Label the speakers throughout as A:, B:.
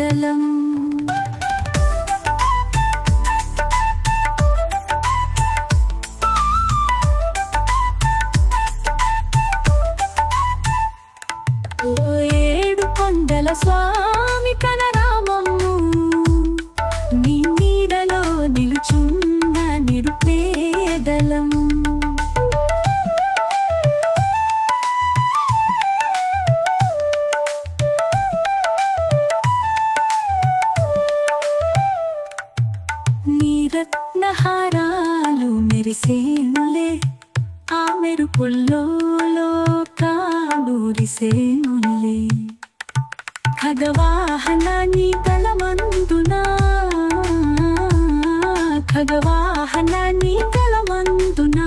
A: నిరుపేదలం లోకాలూరిసేనులే ఖగవాహన నీ తలమందునా? ఖగవాహన నీ తలమందునా?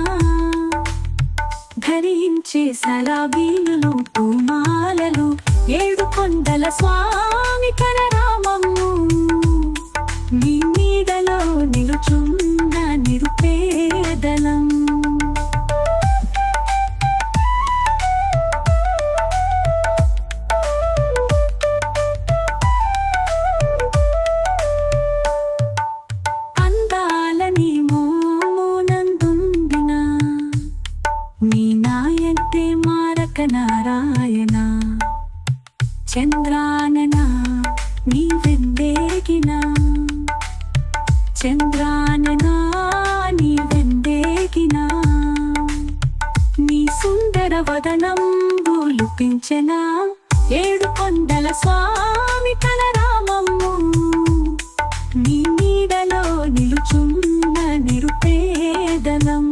A: ధరించే సలాబీలు పూమాలలు ఏడు కొండల స్వామి కరరామము. నీ నీడలో నిలుచున్న నిరుపే సుందర వదనం బోలుపించెనా ఏడు కొండల స్వామి తన కలరామము నీ నీడలో నిలుచున్న నిరుపేదనం.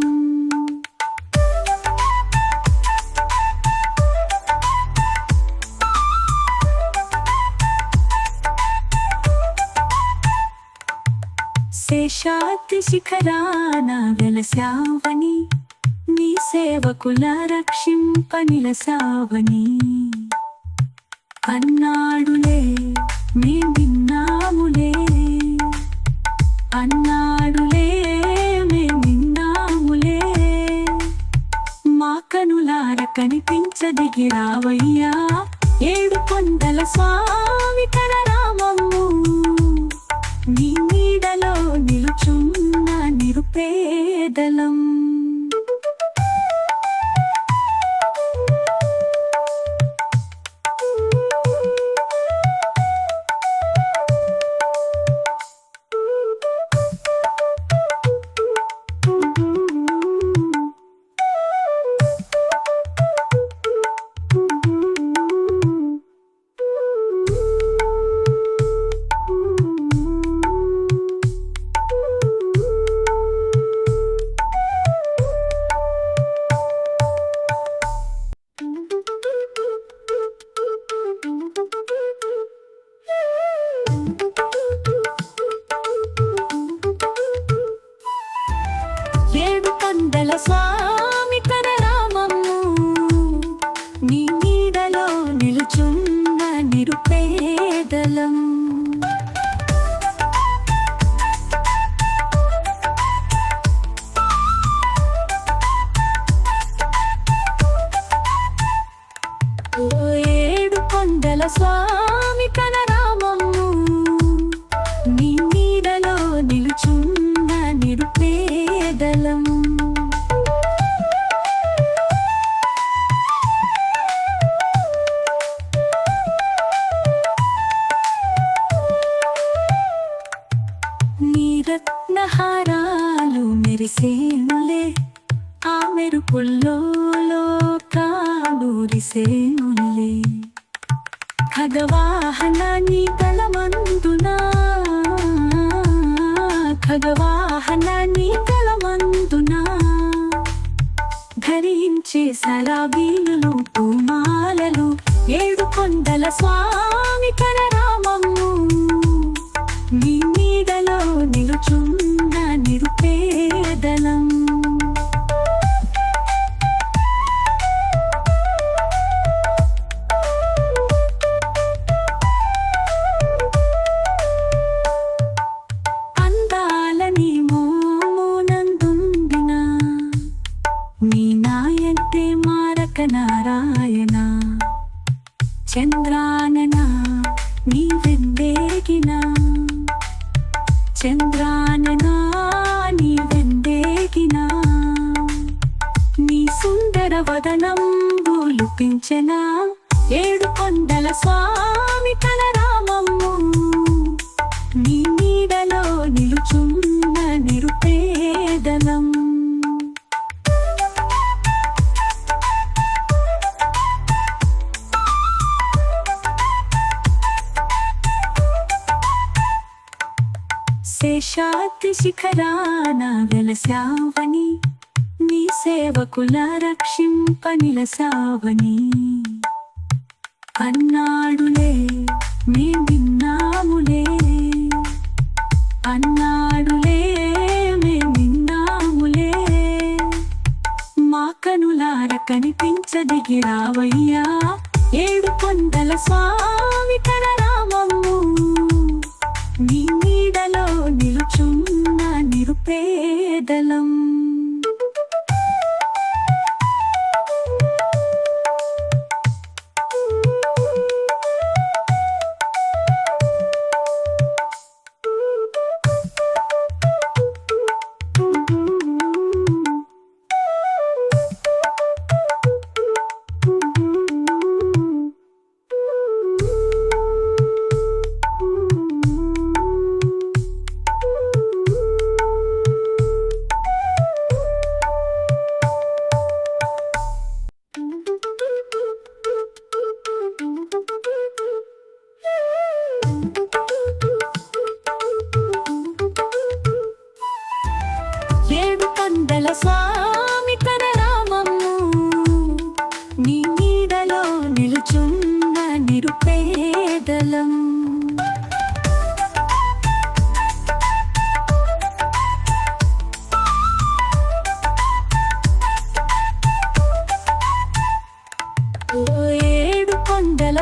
A: శేషాద్రి శిఖరాన వెలసావని నీ సేవకుల రక్షింపనిల సావని. అన్నాడులే మీ విన్నాములే. అన్నాడులే మే విన్నాములే. మా కనులార కనిపించదిగిరావయ్యా ఏడు కొండల స్వామి కనరా. కొండల స్వామి సలాబీలు పూమాలలు ఏడు కొండల స్వామి నారాయణ. నాయంటే నీ నారాయణ చంద్రానన నీవెందేగిన చంద్రానన నీ సుందర వదనం గోలుపించెనా ఏడు కొండల స్వామి శిఖరాన వెలసావని నీ సేవకుల రక్షింప నిలసావని అన్నాడులే మే విన్నాములే అన్నాడులే మే నిన్నాములే. మా కనులార కనిపించదిగిరావయ్యా ఏడు కొండల స్వామి తన రామము. నీ నిలుచున్న నిరుపేదలం.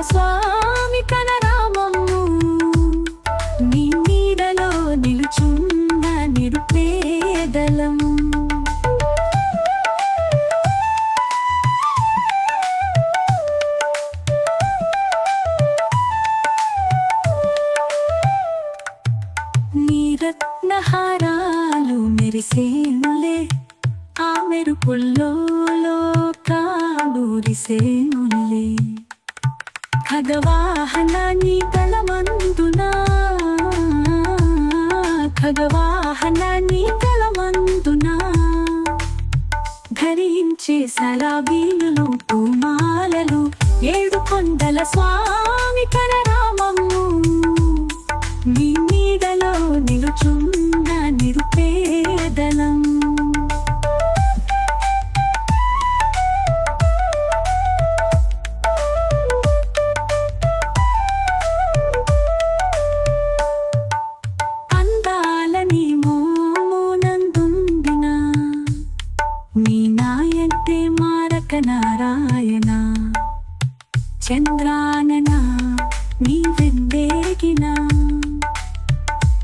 A: స్వామి తన రామము నీ నీడలో నిలుచున్న నిరుపేదలం. నీ రత్నహారాలు మెరిసేనులే ఆ మెరుపుల్లో లోకాలూరిసేనులే ఖగవాహన నీ తలమందునా ఖగవాహన నీ తలమందునా ధరించే సలాబీలు తుమాలలు ఏడు కొండల స్వామి తన రామము నీ నీడలో నిలుచున్న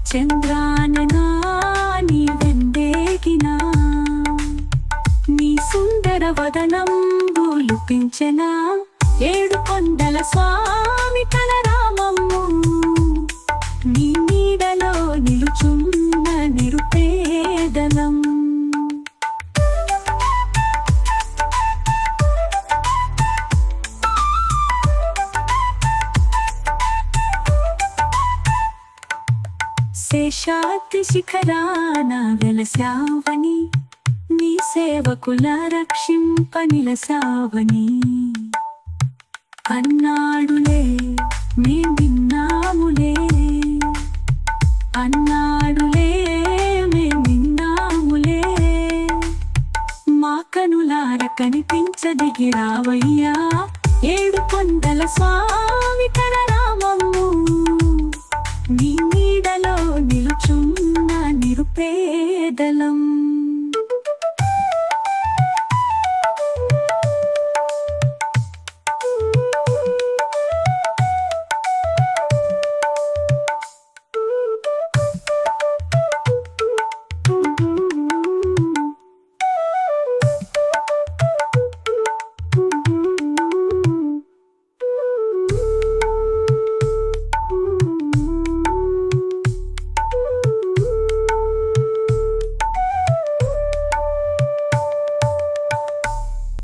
A: చంద్రానన నీ వెందేగిన నీ సుందర వదనం గోలుపించెనా ఏడు కొండల స్వామి తన పాశ్చాత్య శిఖరాన వెలసావని నీ సేవకుల రక్షింప నిలసావని అన్నాడులే